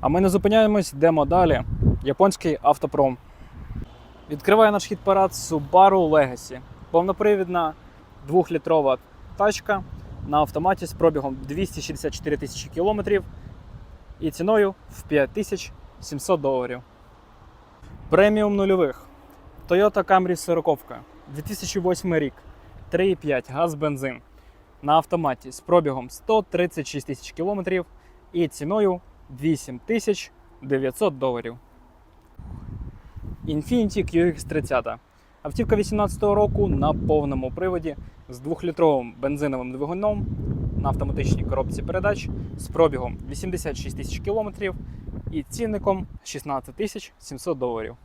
А ми не зупиняємось, йдемо далі. Японський автопром. Відкриває наш хіт-парад Subaru Legacy. Повнопривідна двохлітрова тачка на автоматі з пробігом 264 тисячі кілометрів і ціною в 5700 доларів. Преміум нульових. Toyota Camry 40. 2008 рік. 3,5 газ бензин на автоматі з пробігом 136 тисяч кілометрів і ціною 8900 доларів. Infiniti QX30. Автівка 2018 року на повному приводі з 2-літровим бензиновим двигуном на автоматичній коробці передач з пробігом 86 тисяч кілометрів і цінником 16 тисяч 700 доларів.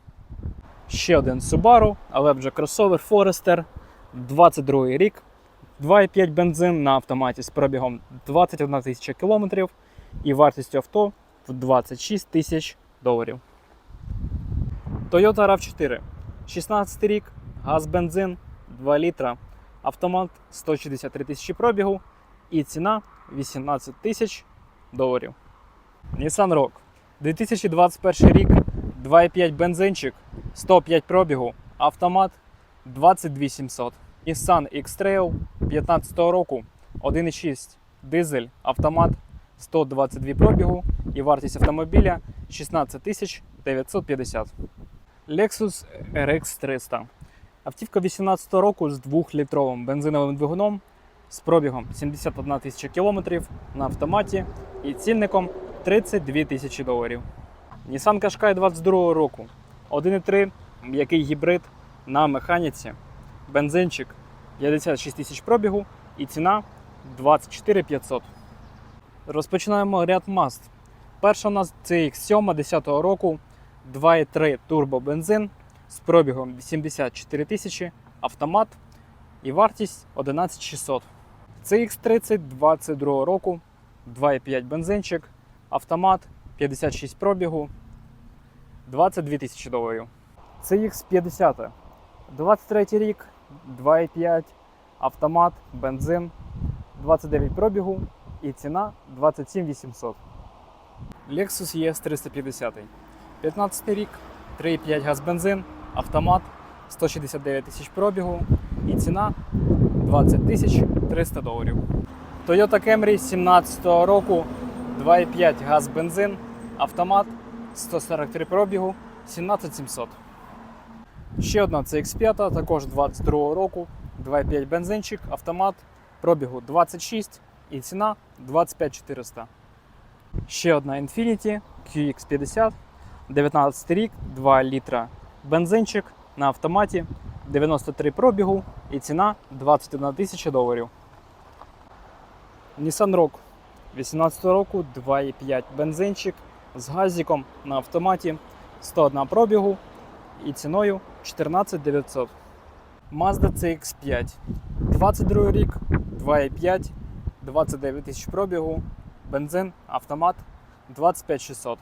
Ще один Subaru, але вже кросовер Forester, 22 рік, 2,5 бензин на автоматі з пробігом 21 тисяча кілометрів і вартістю авто в 26 тисяч доларів. Toyota RAV4, 16 рік, газ бензин 2 літра, автомат 163 тисячі пробігу і ціна 18 тисяч доларів. Nissan Rogue, 2021 рік, 2,5 бензинчик, 105 пробігу, автомат 22 700. Nissan X-Trail 15 року, 1,6 дизель, автомат 122 пробігу і вартість автомобіля 16 тисяч 950. Lexus RX 300. Автівка 18 року з 2-літровим бензиновим двигуном з пробігом 71 тисяча кілометрів на автоматі і цінником 32 тисячі доларів. Nissan Qashqai 22 року. 1,3 м'який гібрид на механіці. Бензинчик 56 тисяч пробігу і ціна 24 500. Розпочинаємо ряд Mazd. Перша у нас це X7 10 року, 2,3 турбобензин з пробігом 84 тисячі, автомат і вартість 11 600. Це X30 22 року, 2,5 бензинчик, автомат 56 пробігу, 22 тисячі доларів. Це X50. 23 рік, 2,5, автомат, бензин, 29 пробігу і ціна 27 800. Lexus ES 350. 15 рік, 3,5 газ бензин, автомат, 169 тисяч пробігу і ціна 20 тисяч 300 доларів. Toyota Camry 17 року, 2,5 газ бензин, автомат, 143 пробігу, 17 700. Ще одна це X5, також 22 року, 2,5 бензинчик, автомат, пробігу 26 і ціна 25 400. Ще одна Infiniti QX50, 19 рік, 2 літра бензинчик на автоматі, 93 пробігу і ціна 21 тисяча доларів. Nissan Rogue 18 року, 2,5 бензинчик з газиком на автоматі, 101 пробігу і ціною 14 900. Mazda CX5. 22 рік, 2,5, 29 тисяч пробігу, бензин, автомат 25 600.